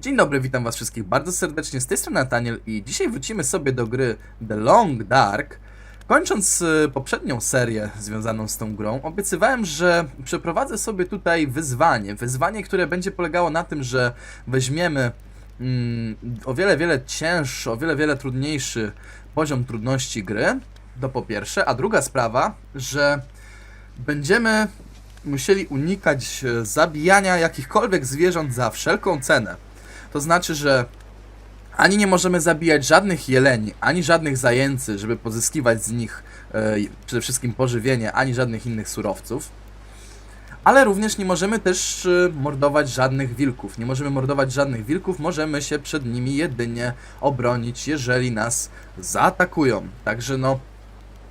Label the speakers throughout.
Speaker 1: Dzień dobry, witam was wszystkich bardzo serdecznie, z tej strony Nathaniel i dzisiaj wrócimy sobie do gry The Long Dark. Kończąc y, poprzednią serię związaną z tą grą, obiecywałem, że przeprowadzę sobie tutaj wyzwanie. Wyzwanie, które będzie polegało na tym, że weźmiemy mm, o wiele, wiele cięższy, o wiele, wiele trudniejszy poziom trudności gry, to po pierwsze, a druga sprawa, że będziemy musieli unikać e, zabijania jakichkolwiek zwierząt za wszelką cenę. To znaczy, że ani nie możemy zabijać żadnych jeleni, ani żadnych zajęcy, żeby pozyskiwać z nich e, przede wszystkim pożywienie, ani żadnych innych surowców. Ale również nie możemy też e, mordować żadnych wilków. Nie możemy mordować żadnych wilków, możemy się przed nimi jedynie obronić, jeżeli nas zaatakują. Także no,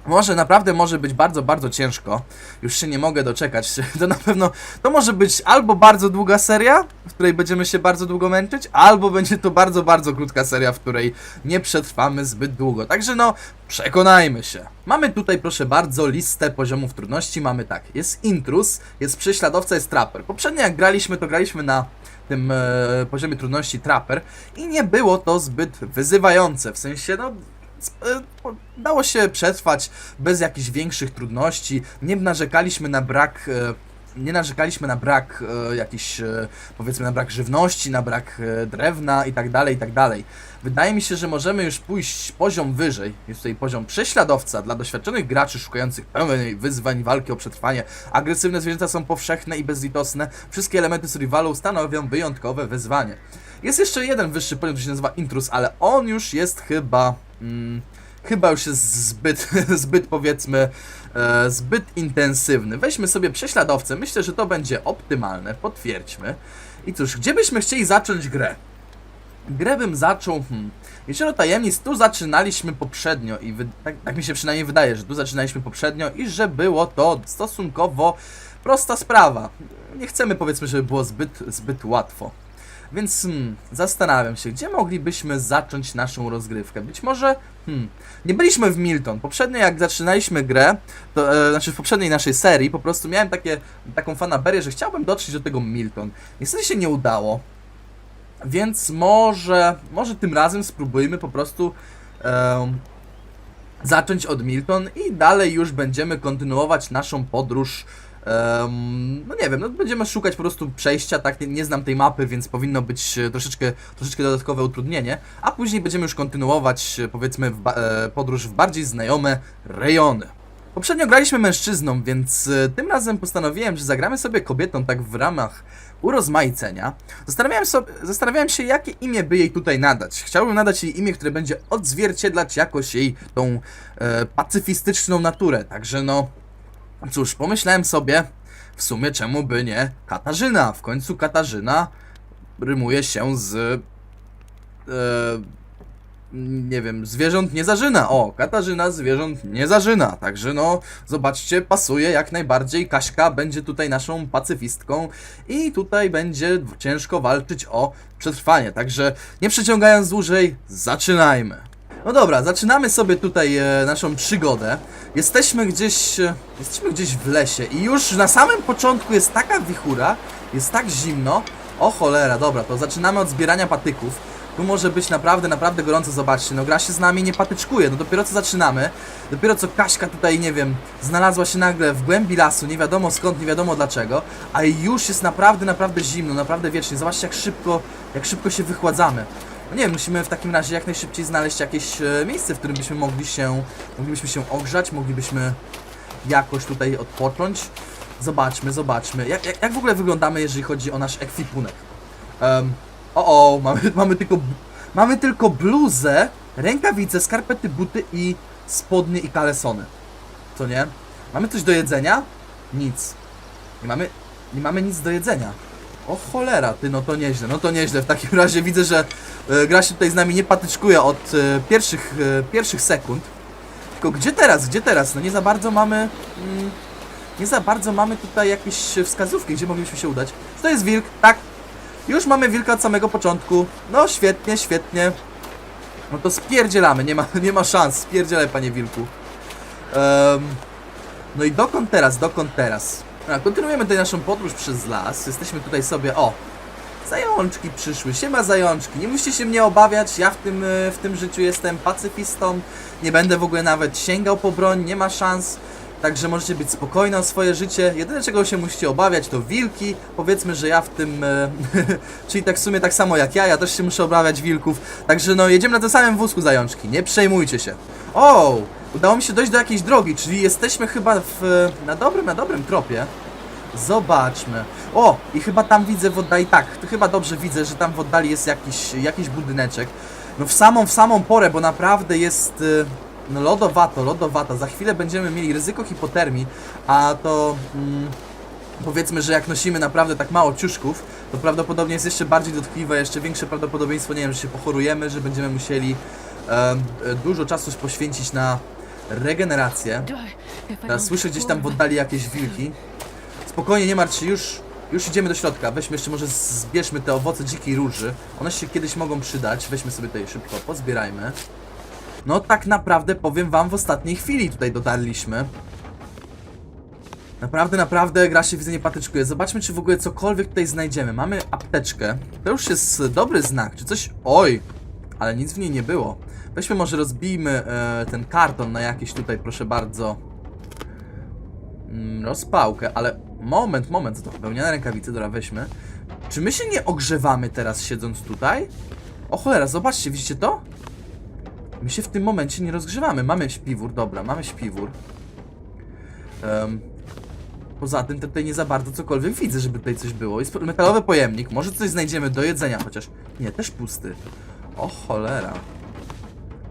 Speaker 1: może naprawdę może być bardzo, bardzo ciężko. Już się nie mogę doczekać. To na pewno to może być albo bardzo długa seria, w której będziemy się bardzo długo męczyć, albo będzie to bardzo, bardzo krótka seria, w której nie przetrwamy zbyt długo. Także no, przekonajmy się. Mamy tutaj, proszę bardzo, listę poziomów trudności. Mamy tak, jest intrus, jest prześladowca, jest trapper. Poprzednio jak graliśmy, to graliśmy na tym e, poziomie trudności trapper i nie było to zbyt wyzywające. W sensie, no, dało się przetrwać bez jakichś większych trudności. Nie narzekaliśmy na brak. e, Nie narzekaliśmy na brak e, jakiś, e, powiedzmy, na brak żywności, na brak e, drewna i tak dalej, i tak dalej. Wydaje mi się, że możemy już pójść poziom wyżej. Jest tutaj poziom prześladowca dla doświadczonych graczy szukających pełnej wyzwań, walki o przetrwanie. Agresywne zwierzęta są powszechne i bezlitosne. Wszystkie elementy survivalu stanowią wyjątkowe wyzwanie. Jest jeszcze jeden wyższy poziom, który się nazywa Intrus, ale on już jest chyba... Mm, chyba już jest zbyt, zbyt powiedzmy, e, zbyt intensywny. Weźmy sobie prześladowcę, myślę, że to będzie optymalne, potwierdźmy. I cóż, gdzie byśmy chcieli zacząć grę? Grę bym zaczął, hmm, Jezioro Tajemnic, tu zaczynaliśmy poprzednio i wy, tak, tak mi się przynajmniej wydaje, że tu zaczynaliśmy poprzednio i że było to stosunkowo prosta sprawa. Nie chcemy powiedzmy, żeby było zbyt, zbyt łatwo. Więc hmm, zastanawiam się, gdzie moglibyśmy zacząć naszą rozgrywkę. Być może, hmm, nie byliśmy w Milton. Poprzednio jak zaczynaliśmy grę, to, e, znaczy w poprzedniej naszej serii, po prostu miałem takie, taką fanaberię, że chciałbym dotrzeć do tego Milton. Niestety się nie udało. Więc może, może tym razem spróbujmy po prostu em, zacząć od Milton i dalej już będziemy kontynuować naszą podróż. Em, no nie wiem, no będziemy szukać po prostu przejścia, tak, nie, nie znam tej mapy, więc powinno być e, troszeczkę, troszeczkę dodatkowe utrudnienie, a później będziemy już kontynuować, e, powiedzmy, w e, podróż w bardziej znajome rejony. Poprzednio graliśmy mężczyzną, więc tym razem postanowiłem, że zagramy sobie kobietą tak w ramach urozmaicenia. Zastanawiałem, sobie, zastanawiałem się, jakie imię by jej tutaj nadać. Chciałbym nadać jej imię, które będzie odzwierciedlać jakoś jej tą e, pacyfistyczną naturę. Także no, cóż, pomyślałem sobie, w sumie czemu by nie Katarzyna. W końcu Katarzyna rymuje się z... E, nie wiem, zwierząt nie zażyna. O, Katarzyna zwierząt nie zażyna. Także no, zobaczcie, pasuje jak najbardziej. Kaśka będzie tutaj naszą pacyfistką i tutaj będzie ciężko walczyć o przetrwanie. Także nie przeciągając dłużej, zaczynajmy. No dobra, zaczynamy sobie tutaj e, naszą przygodę. Jesteśmy gdzieś, e, jesteśmy gdzieś w lesie i już na samym początku jest taka wichura, jest tak zimno. O cholera, dobra, to zaczynamy od zbierania patyków. Tu może być naprawdę, naprawdę gorąco, zobaczcie, no gra się z nami nie patyczkuje, no dopiero co zaczynamy, dopiero co Kaśka tutaj, nie wiem, znalazła się nagle w głębi lasu, nie wiadomo skąd, nie wiadomo dlaczego, a już jest naprawdę, naprawdę zimno, naprawdę wiecznie, zobaczcie jak szybko, jak szybko się wychładzamy. No nie musimy w takim razie jak najszybciej znaleźć jakieś e, miejsce, w którym byśmy mogli się, moglibyśmy się ogrzać, moglibyśmy jakoś tutaj odpocząć. Zobaczmy, zobaczmy, jak, jak, jak w ogóle wyglądamy, jeżeli chodzi o nasz ekwipunek. Um, o, o, mamy, mamy, tylko, mamy tylko bluzę, rękawice, skarpety, buty i spodnie i kalesony. Co nie? Mamy coś do jedzenia? Nic. Nie mamy, nie mamy nic do jedzenia. O cholera, ty, no to nieźle, no to nieźle. W takim razie widzę, że e, gra się tutaj z nami nie patyczkuje od e, pierwszych, e, pierwszych sekund. Tylko gdzie teraz, gdzie teraz? No nie za bardzo mamy... Mm, nie za bardzo mamy tutaj jakieś wskazówki, gdzie moglibyśmy się udać. To jest wilk? Tak. Już mamy wilka od samego początku. No świetnie, świetnie. No to spierdzielamy, nie ma, nie ma szans. Spierdzielaj, panie wilku. Em, no i dokąd teraz, dokąd teraz? A, kontynuujemy tutaj naszą podróż przez las. Jesteśmy tutaj sobie, o, Zajączki przyszły, siema zajączki. Nie musicie się mnie obawiać, ja w tym, e, w tym życiu jestem pacyfistą. Nie będę w ogóle nawet sięgał po broń, nie ma szans. Także możecie być spokojni o swoje życie. Jedyne czego się musicie obawiać to wilki. Powiedzmy, że ja w tym. E, czyli tak w sumie tak samo jak ja, ja też się muszę obawiać wilków. Także no jedziemy na tym samym wózku zajączki, nie przejmujcie się. O! Udało mi się dojść do jakiejś drogi, czyli jesteśmy chyba w, na dobrym, na dobrym tropie. Zobaczmy. O! I chyba tam widzę w oddali, tak, to chyba dobrze widzę, że tam w oddali jest jakiś, jakiś budyneczek. No w samą, w samą porę, bo naprawdę jest y, no lodowato, lodowato. Za chwilę będziemy mieli ryzyko hipotermii, a to mm, powiedzmy, że jak nosimy naprawdę tak mało ciuszków, to prawdopodobnie jest jeszcze bardziej dotkliwe, jeszcze większe prawdopodobieństwo, nie wiem, że się pochorujemy, że będziemy musieli e, dużo czasu poświęcić na regenerację. Teraz słyszę gdzieś tam w oddali jakieś wilki. Spokojnie, nie martw się, już, już idziemy do środka. Weźmy jeszcze może zbierzmy te owoce dzikiej róży. One się kiedyś mogą przydać. Weźmy sobie tutaj szybko, pozbierajmy. No tak naprawdę powiem wam w ostatniej chwili tutaj dotarliśmy. Naprawdę, naprawdę gra się widzę nie patyczkuje. Zobaczmy, czy w ogóle cokolwiek tutaj znajdziemy. Mamy apteczkę. To już jest dobry znak. Czy coś... Oj! Ale nic w niej nie było. Weźmy może rozbijmy e, ten karton na jakieś tutaj, proszę bardzo. Mm, rozpałkę, ale moment, moment, to wełniane rękawice, dobra, weźmy. Czy my się nie ogrzewamy teraz siedząc tutaj? O cholera, zobaczcie, widzicie to? My się w tym momencie nie rozgrzewamy. Mamy śpiwór, dobra, mamy śpiwór. Em, poza tym tutaj nie za bardzo cokolwiek widzę, żeby tutaj coś było. Jest metalowy pojemnik, może coś znajdziemy do jedzenia, chociaż nie, też pusty. O cholera.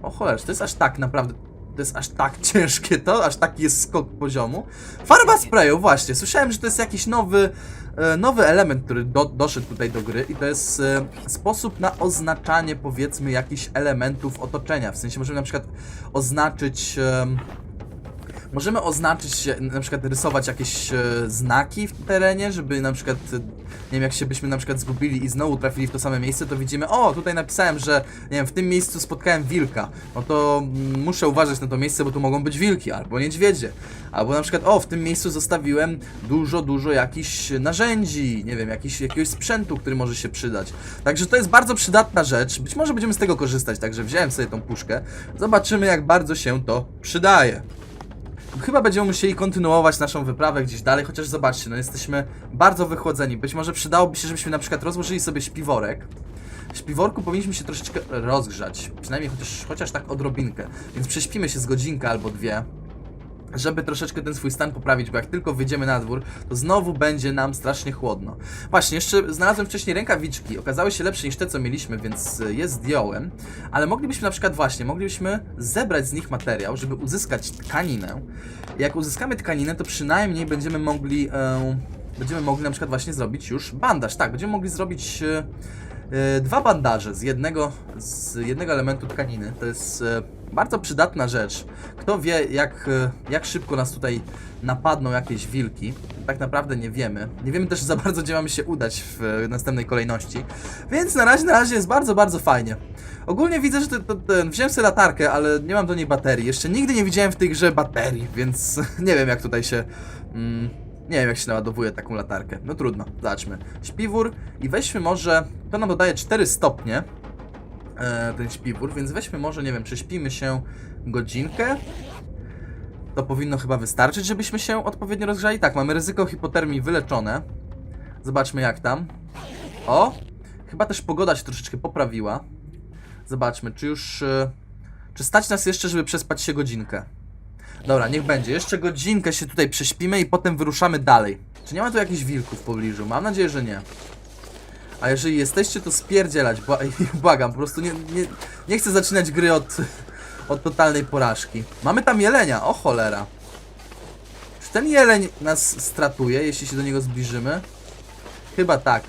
Speaker 1: O cholera, to jest aż tak naprawdę... To jest aż tak ciężkie to? Aż taki jest skok poziomu? Farba sprayu, właśnie. Słyszałem, że to jest jakiś nowy, e, nowy element, który do, doszedł tutaj do gry i to jest e, sposób na oznaczanie, powiedzmy, jakichś elementów otoczenia. W sensie możemy na przykład oznaczyć... em, Możemy oznaczyć, na przykład rysować jakieś e, znaki w terenie, żeby na przykład, e, nie wiem, jak się byśmy na przykład zgubili i znowu trafili w to same miejsce, to widzimy, o, tutaj napisałem, że, nie wiem, w tym miejscu spotkałem wilka. No to mm, muszę uważać na to miejsce, bo tu mogą być wilki, albo niedźwiedzie. Albo na przykład, o, w tym miejscu zostawiłem dużo, dużo jakichś narzędzi, nie wiem, jakiś, jakiegoś sprzętu, który może się przydać. Także to jest bardzo przydatna rzecz. Być może będziemy z tego korzystać, także wziąłem sobie tą puszkę. Zobaczymy, jak bardzo się to przydaje. Chyba będziemy musieli kontynuować naszą wyprawę gdzieś dalej, chociaż zobaczcie, no jesteśmy bardzo wychłodzeni. Być może przydałoby się, żebyśmy na przykład rozłożyli sobie śpiworek. W śpiworku powinniśmy się troszeczkę rozgrzać, przynajmniej chociaż, chociaż tak odrobinkę. Więc prześpimy się z godzinkę albo dwie, żeby troszeczkę ten swój stan poprawić, bo jak tylko wyjdziemy na dwór, to znowu będzie nam strasznie chłodno. Właśnie, jeszcze znalazłem wcześniej rękawiczki, okazały się lepsze niż te, co mieliśmy, więc e, je zdjąłem, ale moglibyśmy na przykład właśnie, moglibyśmy zebrać z nich materiał, żeby uzyskać tkaninę. Jak uzyskamy tkaninę, to przynajmniej będziemy mogli, e, będziemy mogli na przykład właśnie zrobić już bandaż, tak, będziemy mogli zrobić... E, Dwa bandaże z jednego, z jednego elementu tkaniny. To jest e, bardzo przydatna rzecz. Kto wie, jak, e, jak szybko nas tutaj napadną jakieś wilki. Tak naprawdę nie wiemy. Nie wiemy też za bardzo, gdzie mamy się udać w e, następnej kolejności. Więc na razie, na razie jest bardzo, bardzo fajnie. Ogólnie widzę, że to, to, ten, wziąłem sobie latarkę, ale nie mam do niej baterii. Jeszcze nigdy nie widziałem w tej grze baterii, więc nie wiem jak tutaj się... Mm, nie wiem jak się naładowuje taką latarkę. No trudno, zobaczmy. Śpiwór i weźmy może... To nam dodaje 4 stopnie. E, ten śpiwór, więc weźmy może, nie wiem, prześpimy się godzinkę. To powinno chyba wystarczyć, żebyśmy się odpowiednio rozgrzali. Tak, mamy ryzyko hipotermii wyleczone. Zobaczmy jak tam. O! Chyba też pogoda się troszeczkę poprawiła. Zobaczmy, czy już... e, Czy stać nas jeszcze, żeby przespać się godzinkę? Dobra, niech będzie. Jeszcze godzinkę się tutaj prześpimy i potem wyruszamy dalej. Czy nie ma tu jakichś wilków w pobliżu? Mam nadzieję, że nie. A jeżeli jesteście, to spierdzielać. Bła błagam, po prostu nie, nie, nie chcę zaczynać gry od, od totalnej porażki. Mamy tam jelenia, o cholera. Czy ten jeleń nas stratuje, jeśli się do niego zbliżymy? Chyba tak.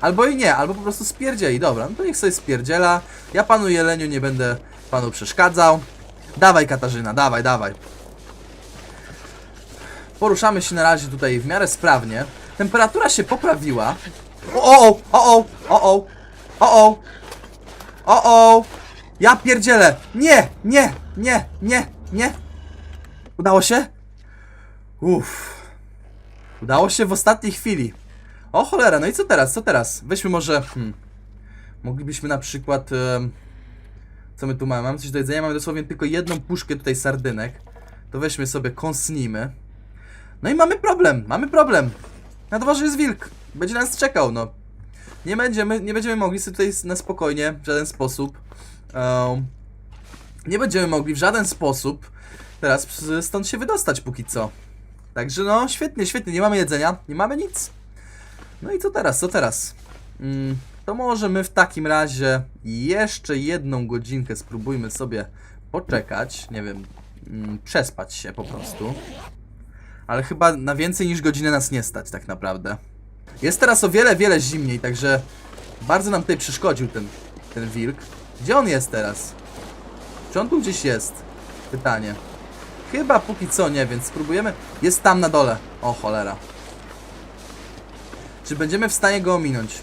Speaker 1: Albo i nie, albo po prostu spierdzieli. Dobra, no to niech sobie spierdziela. Ja panu jeleniu nie będę panu przeszkadzał. Dawaj Katarzyna, dawaj, dawaj. Poruszamy się na razie tutaj w miarę sprawnie. Temperatura się poprawiła. O o, o o, o o, o o, o o. Ja pierdzielę. Nie, nie, nie, nie, nie. Udało się? Uff. Udało się w ostatniej chwili. O cholera, no i co teraz, co teraz? Weźmy może... Hmm. Moglibyśmy na przykład... Co my tu mamy? Mam coś do jedzenia, mamy dosłownie tylko jedną puszkę tutaj sardynek. To weźmy sobie, konsnijmy. No i mamy problem, mamy problem. Na dworze jest wilk, będzie nas czekał, no. Nie będziemy, nie będziemy mogli sobie tutaj na spokojnie, w żaden sposób. em, nie będziemy mogli w żaden sposób teraz stąd się wydostać póki co. Także no, świetnie, świetnie, nie mamy jedzenia, nie mamy nic. No i co teraz, co teraz? Mm, to może my w takim razie jeszcze jedną godzinkę spróbujmy sobie poczekać, nie wiem, mm, przespać się po prostu. Ale chyba na więcej niż godzinę nas nie stać tak naprawdę. Jest teraz o wiele, wiele zimniej, także bardzo nam tutaj przeszkodził ten, ten wilk. Gdzie on jest teraz? Czy on tu gdzieś jest? Pytanie. Chyba póki co nie, więc spróbujemy. Jest tam na dole. O cholera. Czy będziemy w stanie go ominąć?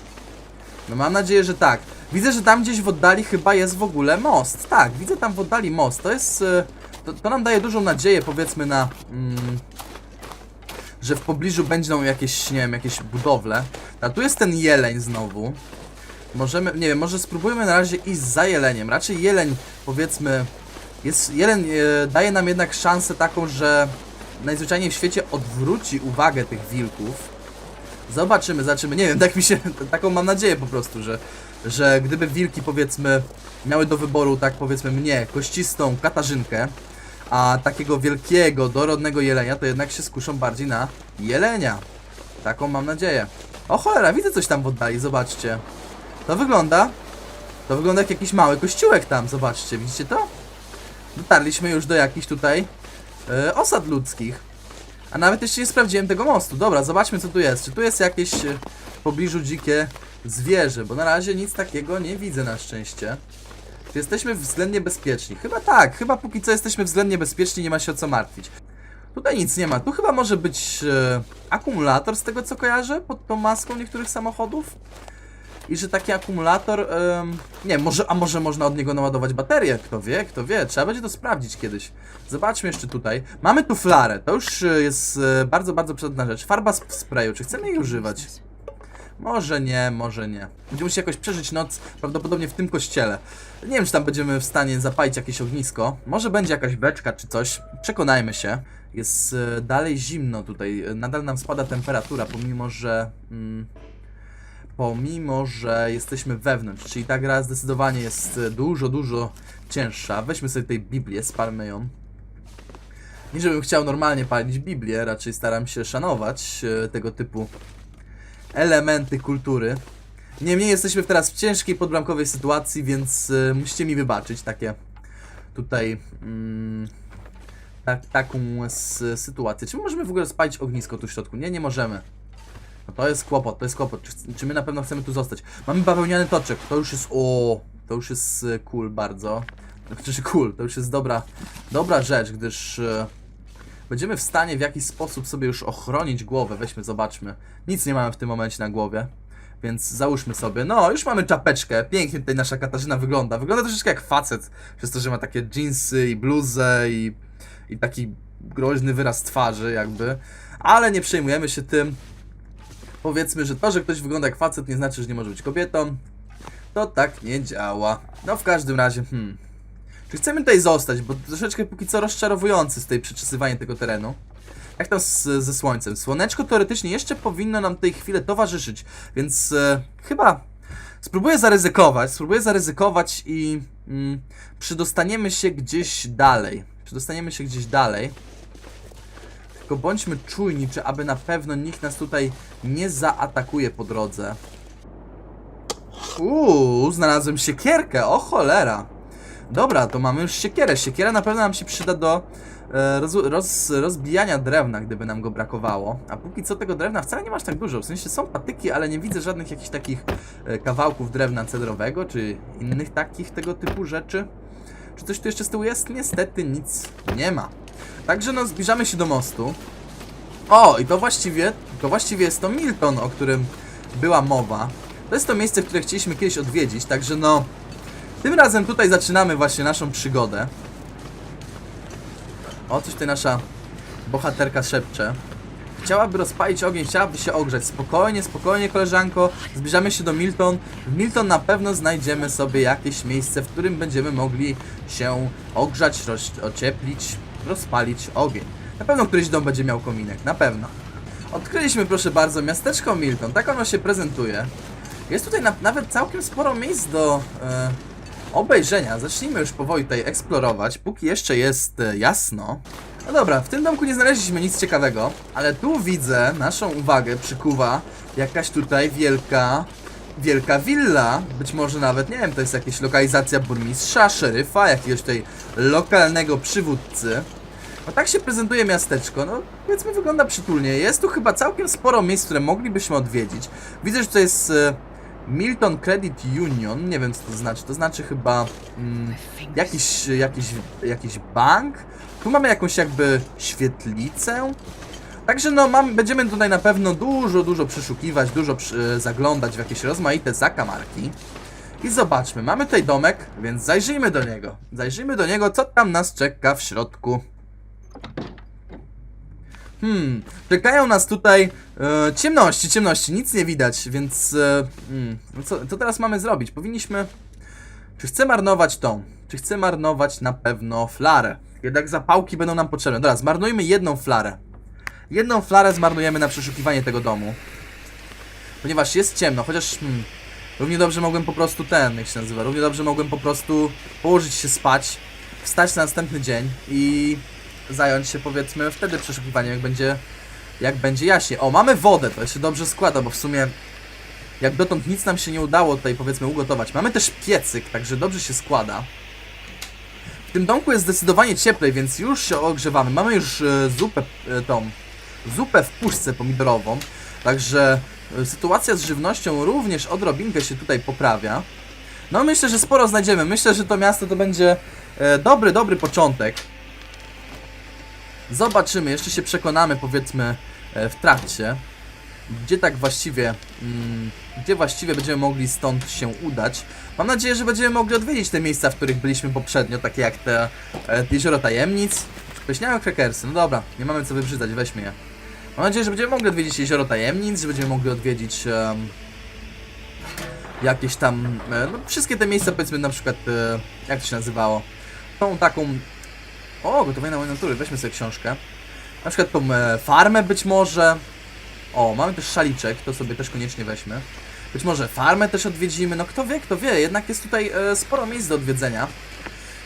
Speaker 1: No mam nadzieję, że tak. Widzę, że tam gdzieś w oddali chyba jest w ogóle most. Tak, widzę tam w oddali most. To jest... e, To, to nam daje dużą nadzieję, powiedzmy, na... Mm, że w pobliżu będą jakieś, nie wiem, jakieś budowle. A tu jest ten jeleń znowu. Możemy, nie wiem, może spróbujmy na razie iść za jeleniem. Raczej jeleń, powiedzmy, jest, jeleń e, daje nam jednak szansę taką, że najzwyczajniej w świecie odwróci uwagę tych wilków. Zobaczymy, zobaczymy. Nie wiem, tak mi się, taką mam nadzieję po prostu, że, że gdyby wilki, powiedzmy, miały do wyboru, tak powiedzmy, mnie, kościstą katarzynkę, a takiego wielkiego, dorodnego jelenia, to jednak się skuszą bardziej na jelenia. Taką mam nadzieję. O cholera, widzę coś tam w oddali, zobaczcie. To wygląda, to wygląda jak jakiś mały kościółek tam, zobaczcie, widzicie to? Dotarliśmy już do jakichś tutaj e, osad ludzkich. A nawet jeszcze nie sprawdziłem tego mostu. Dobra, zobaczmy co tu jest. Czy tu jest jakieś e, w pobliżu dzikie zwierzę? Bo na razie nic takiego nie widzę na szczęście. Jesteśmy względnie bezpieczni? Chyba tak, chyba póki co jesteśmy względnie bezpieczni, nie ma się o co martwić. Tutaj nic nie ma. Tu chyba może być e, akumulator z tego co kojarzę pod tą maską niektórych samochodów. I że taki akumulator, em, nie, może, a może można od niego naładować baterię, kto wie, kto wie, trzeba będzie to sprawdzić kiedyś. Zobaczmy jeszcze tutaj. Mamy tu flarę, to już e, jest e, bardzo, bardzo przydatna rzecz. Farba w sprayu, czy chcemy jej używać? Może nie, może nie. Będziemy musieli jakoś przeżyć noc, prawdopodobnie w tym kościele. Nie wiem, czy tam będziemy w stanie zapalić jakieś ognisko. Może będzie jakaś beczka czy coś. Przekonajmy się. Jest e, dalej zimno tutaj. Nadal nam spada temperatura, pomimo że... Mm, pomimo, że jesteśmy wewnątrz. Czyli ta gra zdecydowanie jest e, dużo, dużo cięższa. Weźmy sobie tej Biblię, spalmy ją. Nie żebym chciał normalnie palić Biblię, raczej staram się szanować e, tego typu elementy kultury. Niemniej jesteśmy teraz w ciężkiej podbramkowej sytuacji, więc y, musicie mi wybaczyć takie tutaj tak, taką s, sytuację. Czy my możemy w ogóle spalić ognisko tu w środku? Nie, nie możemy. No to jest kłopot, to jest kłopot. Czy, czy my na pewno chcemy tu zostać? Mamy bawełniany toczek, to już jest o, to już jest y, cool bardzo. Znaczy cool, to już jest dobra, dobra rzecz, gdyż y, Będziemy w stanie w jakiś sposób sobie już ochronić głowę. Weźmy, zobaczmy. Nic nie mamy w tym momencie na głowie. Więc załóżmy sobie. No, już mamy czapeczkę. Pięknie tutaj nasza Katarzyna wygląda. Wygląda troszeczkę jak facet. Przez to, że ma takie jeansy i bluzę i, i taki groźny wyraz twarzy jakby. Ale nie przejmujemy się tym. Powiedzmy, że to, że ktoś wygląda jak facet nie znaczy, że nie może być kobietą. To tak nie działa. No w każdym razie, hmm. Czy chcemy tutaj zostać, bo troszeczkę póki co rozczarowujący z tej przeczesywania tego terenu. Jak tam z, ze słońcem? Słoneczko teoretycznie jeszcze powinno nam tej chwilę towarzyszyć, więc e, chyba spróbuję zaryzykować, spróbuję zaryzykować i mm, przydostaniemy się gdzieś dalej. Przydostaniemy się gdzieś dalej. Tylko bądźmy czujni, czy aby na pewno nikt nas tutaj nie zaatakuje po drodze. Uuu, znalazłem siekierkę, o cholera. Dobra, to mamy już siekierę. Siekiera na pewno nam się przyda do e, roz, roz, rozbijania drewna, gdyby nam go brakowało. A póki co tego drewna wcale nie masz tak dużo. W sensie są patyki, ale nie widzę żadnych jakichś takich e, kawałków drewna cedrowego, czy innych takich tego typu rzeczy. Czy coś tu jeszcze z tyłu jest? Niestety nic nie ma. Także no, zbliżamy się do mostu. O, i to właściwie, to właściwie jest to Milton, o którym była mowa. To jest to miejsce, które chcieliśmy kiedyś odwiedzić, także no... Tym razem tutaj zaczynamy właśnie naszą przygodę. O, coś tutaj nasza bohaterka szepcze. chciałaby rozpalić ogień, chciałaby się ogrzać. Spokojnie, spokojnie, koleżanko. Zbliżamy się do Milton. W Milton na pewno znajdziemy sobie jakieś miejsce, w którym będziemy mogli się ogrzać, roz, ocieplić, rozpalić ogień. Na pewno któryś dom będzie miał kominek, na pewno. Odkryliśmy, proszę bardzo, miasteczko Milton. Tak ono się prezentuje. Jest tutaj na, nawet całkiem sporo miejsc do e, obejrzenia. Zacznijmy już powoli tutaj eksplorować, póki jeszcze jest e, jasno. No dobra, w tym domku nie znaleźliśmy nic ciekawego, ale tu widzę, naszą uwagę przykuwa jakaś tutaj wielka, wielka willa. Być może nawet, nie wiem, to jest jakaś lokalizacja burmistrza, szeryfa, jakiegoś tutaj lokalnego przywódcy. No tak się prezentuje miasteczko, no powiedzmy wygląda przytulnie. Jest tu chyba całkiem sporo miejsc, które moglibyśmy odwiedzić. Widzę, że to jest e, Milton Credit Union, nie wiem co to znaczy, to znaczy chyba mm, jakiś, jakiś, jakiś bank. Tu mamy jakąś jakby świetlicę. Także no, mam, będziemy tutaj na pewno dużo, dużo przeszukiwać, dużo przy, zaglądać w jakieś rozmaite zakamarki. I zobaczmy, mamy tutaj domek, więc zajrzyjmy do niego. Zajrzyjmy do niego, co tam nas czeka w środku. Hmm, czekają nas tutaj e, ciemności, ciemności, nic nie widać, więc e, hmm, no co, co teraz mamy zrobić? Powinniśmy... Czy chcę marnować tą? Czy chcę marnować na pewno flarę? Jednak zapałki będą nam potrzebne. Dobra, zmarnujmy jedną flarę. Jedną flarę zmarnujemy na przeszukiwanie tego domu. Ponieważ jest ciemno, chociaż hmm, równie dobrze mogłem po prostu ten, jak się nazywa, równie dobrze mogłem po prostu położyć się spać, wstać na następny dzień i zająć się powiedzmy wtedy przeszukiwaniem, jak będzie, jak będzie jaśnie. O, mamy wodę, to się dobrze składa, bo w sumie jak dotąd nic nam się nie udało tutaj powiedzmy ugotować. Mamy też piecyk, także dobrze się składa. W tym domku jest zdecydowanie cieplej, więc już się ogrzewamy. Mamy już e, zupę e, tą, zupę w puszce pomidorową, także e, sytuacja z żywnością również odrobinkę się tutaj poprawia. No myślę, że sporo znajdziemy. Myślę, że to miasto to będzie e, dobry, dobry początek. Zobaczymy, jeszcze się przekonamy powiedzmy e, w trakcie, gdzie tak właściwie, mm, gdzie właściwie będziemy mogli stąd się udać. Mam nadzieję, że będziemy mogli odwiedzić te miejsca, w których byliśmy poprzednio, takie jak te e, Jezioro Tajemnic, Pleśniałe Krakersy, no dobra, nie mamy co wybrzydzać, weźmy je. Mam nadzieję, że będziemy mogli odwiedzić Jezioro Tajemnic, że będziemy mogli odwiedzić em, jakieś tam, e, no wszystkie te miejsca powiedzmy na przykład, jak to się nazywało, tą taką o, gotowanie na natury, weźmy sobie książkę. Na przykład tą e, farmę być może. O, mamy też szaliczek, to sobie też koniecznie weźmy. Być może farmę też odwiedzimy, no kto wie, kto wie, jednak jest tutaj e, sporo miejsc do odwiedzenia.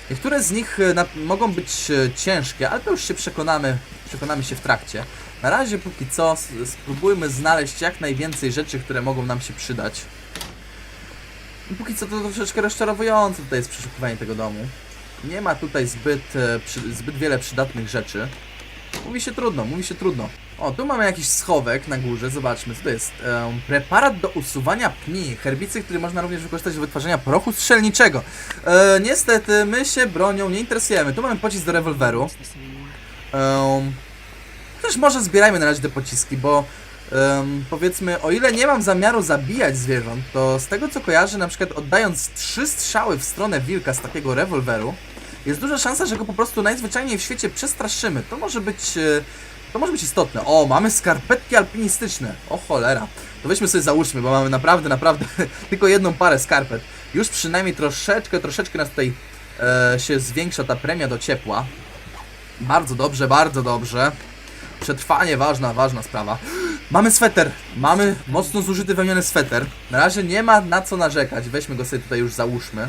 Speaker 1: Niektóre z nich e, na, mogą być e, ciężkie, ale to już się przekonamy, przekonamy się w trakcie. Na razie póki co spróbujmy znaleźć jak najwięcej rzeczy, które mogą nam się przydać. Póki co to troszeczkę rozczarowujące tutaj jest przeszukiwanie tego domu. Nie ma tutaj zbyt, e, przy, zbyt wiele przydatnych rzeczy. Mówi się trudno, mówi się trudno. O, tu mamy jakiś schowek na górze, zobaczmy, co to jest. Em, preparat do usuwania pni, herbicyd, który można również wykorzystać do wytwarzania prochu strzelniczego. E, niestety, my się bronią nie interesujemy. Tu mamy pocisk do rewolweru. Um, też może zbierajmy na razie te pociski, bo em, powiedzmy, o ile nie mam zamiaru zabijać zwierząt, to z tego co kojarzę, na przykład oddając trzy strzały w stronę wilka z takiego rewolweru, jest duża szansa, że go po prostu najzwyczajniej w świecie przestraszymy. To może być. e, To może być istotne. O, mamy skarpetki alpinistyczne. O cholera. To weźmy sobie załóżmy, bo mamy naprawdę, naprawdę tylko jedną parę skarpet. Już przynajmniej troszeczkę, troszeczkę nas tutaj e, się zwiększa ta premia do ciepła. Bardzo dobrze, bardzo dobrze. Przetrwanie, ważna, ważna sprawa. Mamy sweter. Mamy mocno zużyty wełniony sweter. Na razie nie ma na co narzekać. Weźmy go sobie tutaj już załóżmy.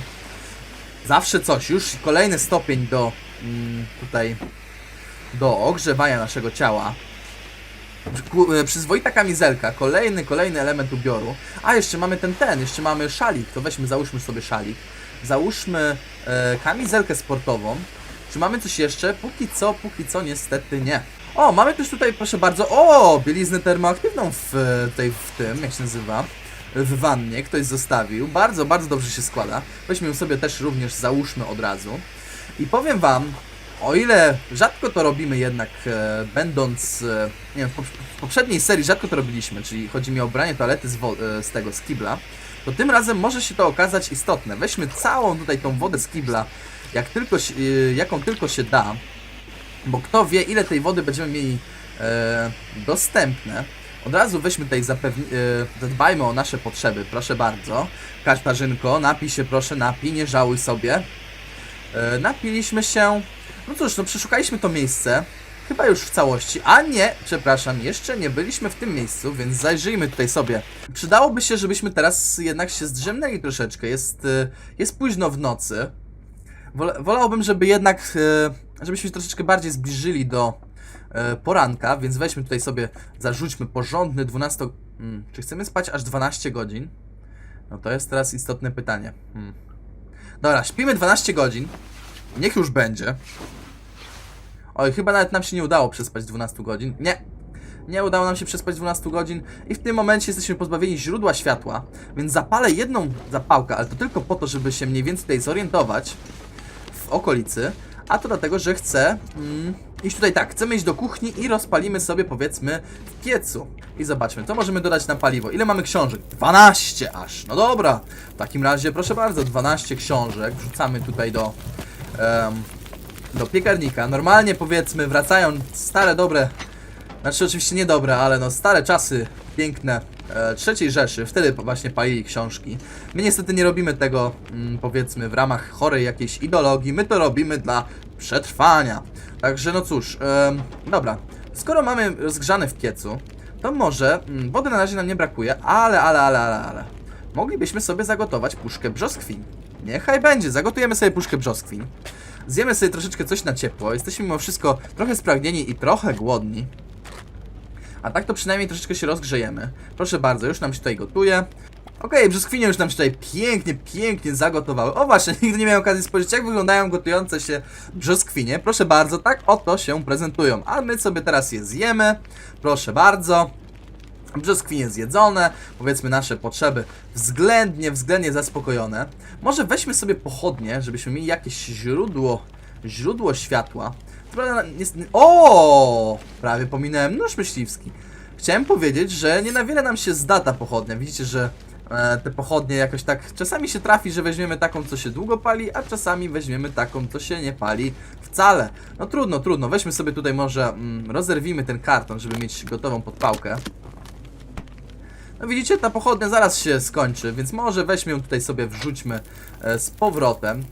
Speaker 1: Zawsze coś. Już kolejny stopień do mm, tutaj do ogrzewania naszego ciała. E, Przyzwoita kamizelka, kolejny, kolejny element ubioru. A jeszcze mamy ten, ten, jeszcze mamy szalik, to weźmy, załóżmy sobie szalik. Załóżmy e, kamizelkę sportową. Czy mamy coś jeszcze? Póki co, póki co niestety nie. O, mamy też tutaj, proszę bardzo, o, bieliznę termoaktywną w, tutaj w tym, jak się nazywa, w wannie, ktoś zostawił. Bardzo, bardzo dobrze się składa. Weźmy ją sobie też również, załóżmy od razu. I powiem wam, o ile rzadko to robimy jednak, e, będąc, e, nie wiem, w, pop- w poprzedniej serii rzadko to robiliśmy, czyli chodzi mi o branie toalety z, e, z tego, z kibla, to tym razem może się to okazać istotne. Weźmy całą tutaj tą wodę z kibla, jak tylko, się- e, jaką tylko się da, bo kto wie, ile tej wody będziemy mieli e, dostępne. Od razu weźmy tutaj, zapewni- e, zadbajmy o nasze potrzeby, proszę bardzo. Katarzynko, napij się proszę, napij, nie żałuj sobie. E, napiliśmy się. No cóż, no przeszukaliśmy to miejsce. Chyba już w całości. A nie, przepraszam, jeszcze nie byliśmy w tym miejscu, więc zajrzyjmy tutaj sobie. Przydałoby się, żebyśmy teraz jednak się zdrzemnęli troszeczkę. Jest, e, jest późno w nocy. Wola- Wolałbym, żeby jednak, żebyśmy się troszeczkę bardziej zbliżyli do poranka, więc weźmy tutaj sobie, zarzućmy porządny 12... Hmm, czy chcemy spać aż 12 godzin? No to jest teraz istotne pytanie. Hmm. Dobra, śpimy 12 godzin. Niech już będzie. Oj, chyba nawet nam się nie udało przespać 12 godzin. Nie. Nie udało nam się przespać 12 godzin i w tym momencie jesteśmy pozbawieni źródła światła, więc zapalę jedną zapałkę, ale to tylko po to, żeby się mniej więcej tutaj zorientować w okolicy, a to dlatego, że chcę mm, iść tutaj tak, chcemy iść do kuchni i rozpalimy sobie powiedzmy w piecu. I zobaczmy, co możemy dodać na paliwo. Ile mamy książek? 12 aż. No dobra. W takim razie, proszę bardzo, 12 książek wrzucamy tutaj do em, do piekarnika. Normalnie powiedzmy, wracają stare, dobre, znaczy oczywiście nie dobre, ale no stare czasy, piękne e, trzeciej Rzeszy, wtedy właśnie palili książki. My niestety nie robimy tego, mm, powiedzmy, w ramach chorej jakiejś ideologii, my to robimy dla przetrwania. Także no cóż, dobra, skoro mamy rozgrzane w piecu, to może, mm, wody na razie nam nie brakuje, ale, ale, ale, ale, ale, moglibyśmy sobie zagotować puszkę brzoskwin. Niechaj będzie, zagotujemy sobie puszkę brzoskwin. Zjemy sobie troszeczkę coś na ciepło. Jesteśmy mimo wszystko trochę spragnieni i trochę głodni. A tak to przynajmniej troszeczkę się rozgrzejemy. Proszę bardzo, już nam się tutaj gotuje. Okej, brzoskwinie już nam się tutaj pięknie, pięknie zagotowały. O właśnie, nigdy nie miałem okazji spojrzeć, jak wyglądają gotujące się brzoskwinie. Proszę bardzo, tak oto się prezentują. A my sobie teraz je zjemy. Proszę bardzo. Brzoskwinie zjedzone, powiedzmy nasze potrzeby względnie, względnie zaspokojone. Może weźmy sobie pochodnie, żebyśmy mieli jakieś źródło, źródło światła. Prawda. O! Prawie pominąłem nóż myśliwski. Chciałem powiedzieć, że nie na wiele nam się zda ta pochodnia. Widzicie, że te pochodnie jakoś tak... Czasami się trafi, że weźmiemy taką, co się długo pali, a czasami weźmiemy taką, co się nie pali wcale. No trudno, trudno. Weźmy sobie tutaj może... Mm, ten karton, żeby mieć gotową podpałkę. No widzicie, ta pochodnia zaraz się skończy, więc może weźmy ją tutaj sobie, wrzućmy e, z powrotem.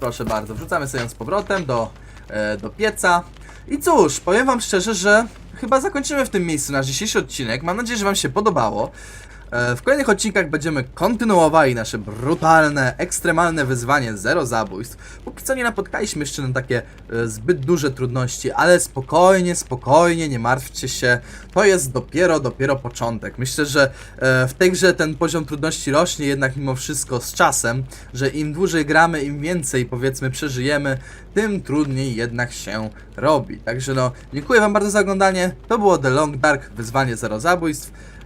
Speaker 1: Proszę bardzo, wrzucamy sobie ją z powrotem do, e, do pieca. I cóż, powiem wam szczerze, że chyba zakończymy w tym miejscu nasz dzisiejszy odcinek. Mam nadzieję, że wam się podobało. E, W kolejnych odcinkach będziemy kontynuowali nasze brutalne, ekstremalne wyzwanie zero zabójstw. Póki co nie napotkaliśmy jeszcze na takie e, zbyt duże trudności, ale spokojnie, spokojnie, nie martwcie się. To jest dopiero, dopiero początek. Myślę, że e, w tej grze ten poziom trudności rośnie jednak mimo wszystko z czasem, że im dłużej gramy, im więcej powiedzmy przeżyjemy, tym trudniej jednak się robi. Także no, dziękuję wam bardzo za oglądanie. To było The Long Dark, wyzwanie zero zabójstw.